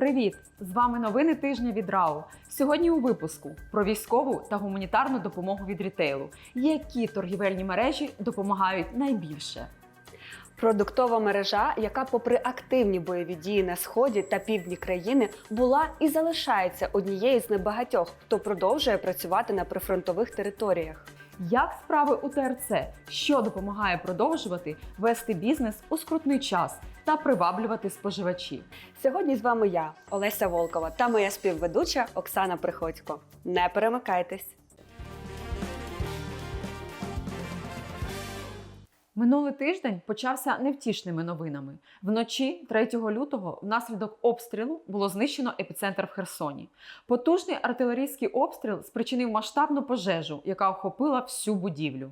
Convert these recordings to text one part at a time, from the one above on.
Привіт! З вами новини тижня від РАУ. Сьогодні у випуску про військову та гуманітарну допомогу від рітейлу. Які торгівельні мережі допомагають найбільше? Продуктова мережа, яка, попри активні бойові дії на сході та півдні країни, була і залишається однією з небагатьох, хто продовжує працювати на прифронтових територіях. Як справи у ТРЦ, що допомагає продовжувати вести бізнес у скрутний час та приваблювати споживачів? Сьогодні з вами я, Олеся Волкова, та моя співведуча Оксана Приходько. Не перемикайтесь! Минулий тиждень почався невтішними новинами. Вночі 3 лютого внаслідок обстрілу було знищено епіцентр в Херсоні. Потужний артилерійський обстріл спричинив масштабну пожежу, яка охопила всю будівлю.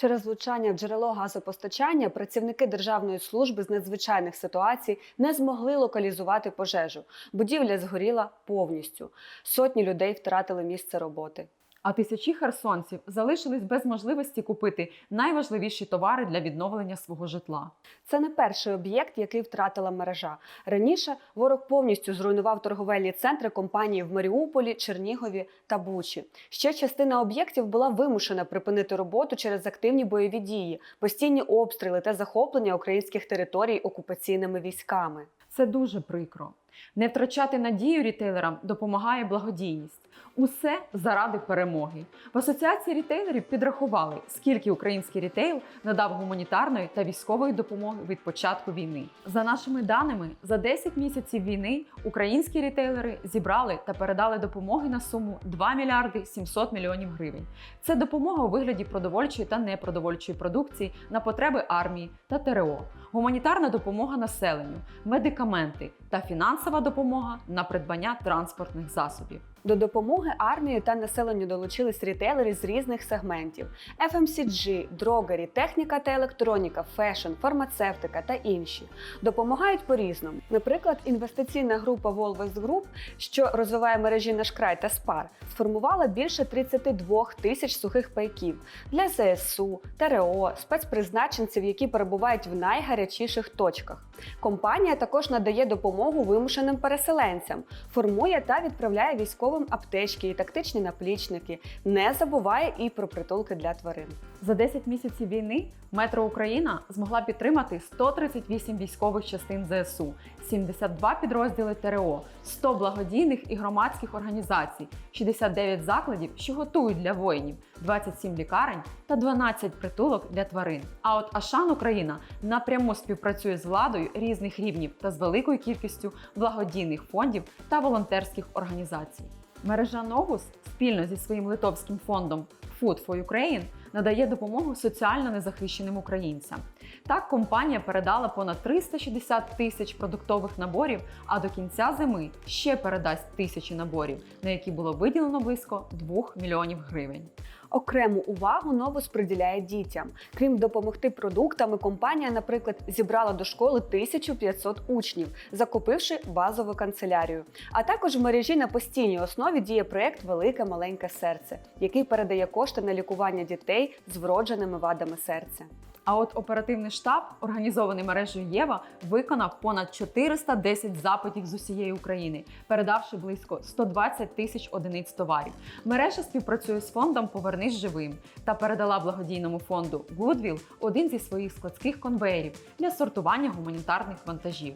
Через влучання в джерело газопостачання працівники Державної служби з надзвичайних ситуацій не змогли локалізувати пожежу. Будівля згоріла повністю. Сотні людей втратили місце роботи. А тисячі херсонців залишились без можливості купити найважливіші товари для відновлення свого житла. Це не перший об'єкт, який втратила мережа. Раніше ворог повністю зруйнував торговельні центри компанії в Маріуполі, Чернігові та Бучі. Ще частина об'єктів була вимушена припинити роботу через активні бойові дії, постійні обстріли та захоплення українських територій окупаційними військами. Це дуже прикро. Не втрачати надію рітейлерам допомагає благодійність. Усе заради перемоги. В асоціації рітейлерів підрахували, скільки український рітейл надав гуманітарної та військової допомоги від початку війни. За нашими даними, за 10 місяців війни українські рітейлери зібрали та передали допомоги на суму 2 мільярди 700 мільйонів гривень. Це допомога у вигляді продовольчої та непродовольчої продукції на потреби армії та ТРО, гуманітарна допомога населенню, медикаменти та фінансова допомога на придбання транспортних засобів. До допомоги армії та населенню долучились рітейлери з різних сегментів: FMCG, дрогері, техніка та електроніка, фешн, фармацевтика та інші. Допомагають по-різному. Наприклад, інвестиційна група Volvest Group, що розвиває мережі «Наш край» та Спар, сформувала більше 32 тисяч сухих пайків для ЗСУ, ТРО, спецпризначенців, які перебувають в найгарячіших точках. Компанія також надає допомогу вимушеним переселенцям, формує та відправляє військовим аптечки і тактичні наплічники. Не забуває і про притулки для тварин. За 10 місяців війни Метро Україна змогла підтримати 138 військових частин ЗСУ, 72 підрозділи ТРО, 100 благодійних і громадських організацій, 69 закладів, що готують для воїнів, 27 лікарень та 12 притулок для тварин. А от Ашан Україна напряму співпрацює з владою різних рівнів та з великою кількістю благодійних фондів та волонтерських організацій. Мережа Новус спільно зі своїм литовським фондом Food for Ukraine надає допомогу соціально незахищеним українцям. Так, компанія передала понад 360 тисяч продуктових наборів, а до кінця зими ще передасть тисячі наборів, на які було виділено близько 2 мільйонів гривень. Окрему увагу новус приділяє дітям. Крім допомогти продуктами, компанія, наприклад, зібрала до школи 1500 учнів, закупивши базову канцелярію. А також в мережі на постійній основі діє проєкт Велике маленьке серце, який передає кошти на лікування дітей з вродженими вадами серця. А от оперативний штаб, організований мережею Єва, виконав понад 410 запитів з усієї України, передавши близько 120 тисяч одиниць товарів. Мережа співпрацює з фондом Повернись живим та передала благодійному фонду Goodwill один зі своїх складських конвеєрів для сортування гуманітарних вантажів.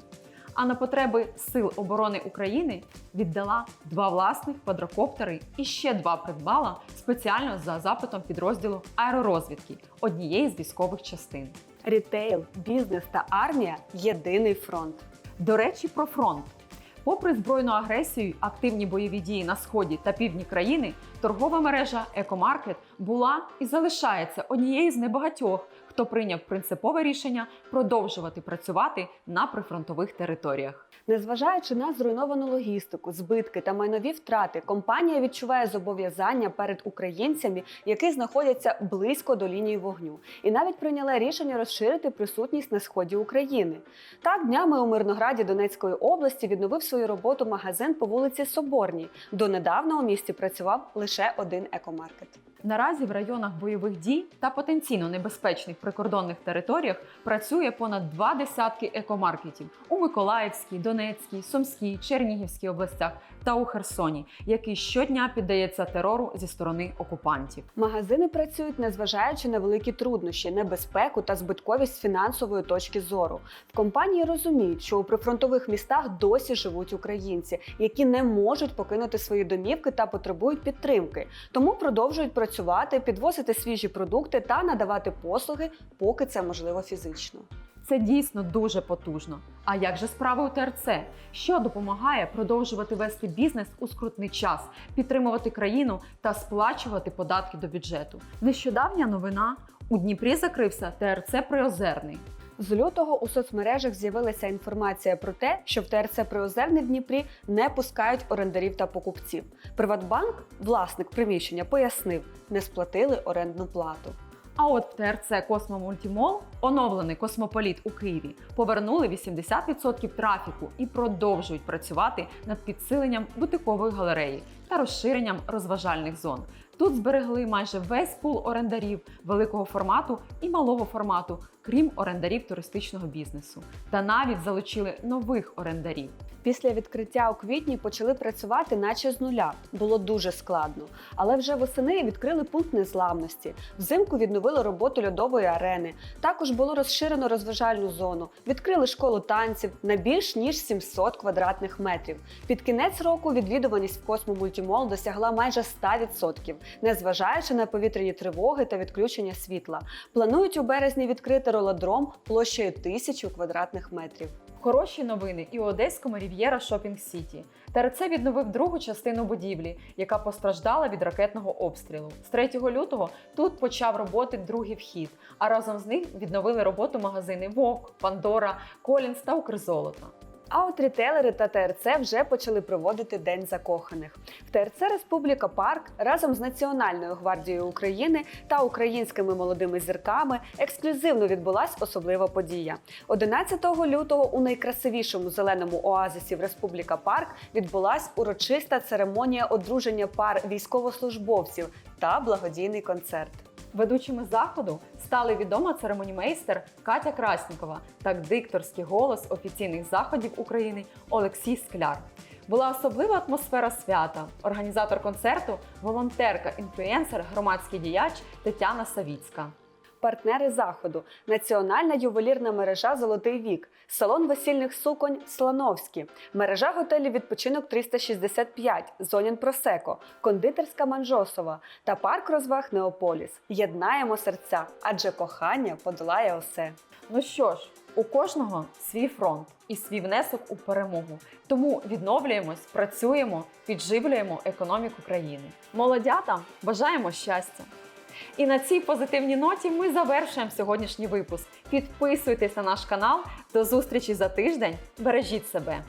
А на потреби Сил оборони України віддала два власних квадрокоптери і ще два придбала спеціально за запитом підрозділу аеророзвідки однієї з військових частин. Рітейл, бізнес та армія єдиний фронт. До речі, про фронт. Попри збройну агресію, активні бойові дії на сході та півдні країни, торгова мережа Екомаркет була і залишається однією з небагатьох, хто прийняв принципове рішення продовжувати працювати на прифронтових територіях. Незважаючи на зруйновану логістику, збитки та майнові втрати, компанія відчуває зобов'язання перед українцями, які знаходяться близько до лінії вогню, і навіть прийняла рішення розширити присутність на сході України. Так, днями у Мирнограді Донецької області відновив свою роботу магазин по вулиці Соборній. Донедавна у місті працював лише один екомаркет. Наразі в районах бойових дій та потенційно небезпечних прикордонних територіях працює понад два десятки екомаркетів у Миколаївській, Донецькій, Сумській, Чернігівській областях та у Херсоні, який щодня піддається терору зі сторони окупантів. Магазини працюють, незважаючи на великі труднощі, небезпеку та збитковість з фінансової точки зору. В компанії розуміють, що у прифронтових містах досі живуть українці, які не можуть покинути свої домівки та потребують підтримки. Тому продовжують працювати, підвозити свіжі продукти та надавати послуги, поки це можливо фізично. Це дійсно дуже потужно. А як же справи у ТРЦ? Що допомагає продовжувати вести бізнес у скрутний час, підтримувати країну та сплачувати податки до бюджету? Нещодавня новина у Дніпрі закрився ТРЦ Приозерний. З лютого у соцмережах з'явилася інформація про те, що в ТРЦ Приозерне в Дніпрі не пускають орендарів та покупців. Приватбанк, власник приміщення, пояснив, не сплатили орендну плату. А от в ТРЦ Космомультімол, оновлений космополіт у Києві, повернули 80% трафіку і продовжують працювати над підсиленням бутикової галереї та розширенням розважальних зон. Тут зберегли майже весь пул орендарів великого формату і малого формату, крім орендарів туристичного бізнесу. Та навіть залучили нових орендарів. Після відкриття у квітні почали працювати, наче з нуля. Було дуже складно. Але вже восени відкрили пункт незламності. Взимку відновили роботу льодової арени. Також було розширено розважальну зону. Відкрили школу танців на більш ніж 700 квадратних метрів. Під кінець року відвідуваність в Космомультімол досягла майже 100%, незважаючи на повітряні тривоги та відключення світла. Планують у березні відкрити ролодром площею тисячу квадратних метрів. Хороші новини і у Одеському Рів'єра Шопінг Сіті. ТРЦ відновив другу частину будівлі, яка постраждала від ракетного обстрілу. З 3 лютого тут почав роботи другий вхід, а разом з ним відновили роботу магазини Вовк, Пандора, Колінс та Укрзолото. А от рітейлери та ТРЦ вже почали проводити День закоханих. В ТРЦ Республіка Парк разом з Національною гвардією України та українськими молодими зірками ексклюзивно відбулась особлива подія. 11 лютого у найкрасивішому зеленому оазисі в Республіка Парк відбулась урочиста церемонія одруження пар військовослужбовців та благодійний концерт. Ведучими заходу стали відома церемонімейстер Катя Краснікова та дикторський голос офіційних заходів України Олексій Скляр. Була особлива атмосфера свята. Організатор концерту, волонтерка, інфлюенсер, громадський діяч Тетяна Савіцька. Партнери заходу, національна ювелірна мережа Золотий вік, салон весільних суконь Слановські, мережа готелів відпочинок 365, Зонін Просеко, кондитерська Манжосова та парк розваг Неополіс. Єднаємо серця, адже кохання подолає усе. Ну що ж, у кожного свій фронт і свій внесок у перемогу. Тому відновлюємось, працюємо, підживлюємо економіку країни. Молодята, бажаємо щастя! І на цій позитивній ноті ми завершуємо сьогоднішній випуск. Підписуйтесь на наш канал. До зустрічі за тиждень. Бережіть себе!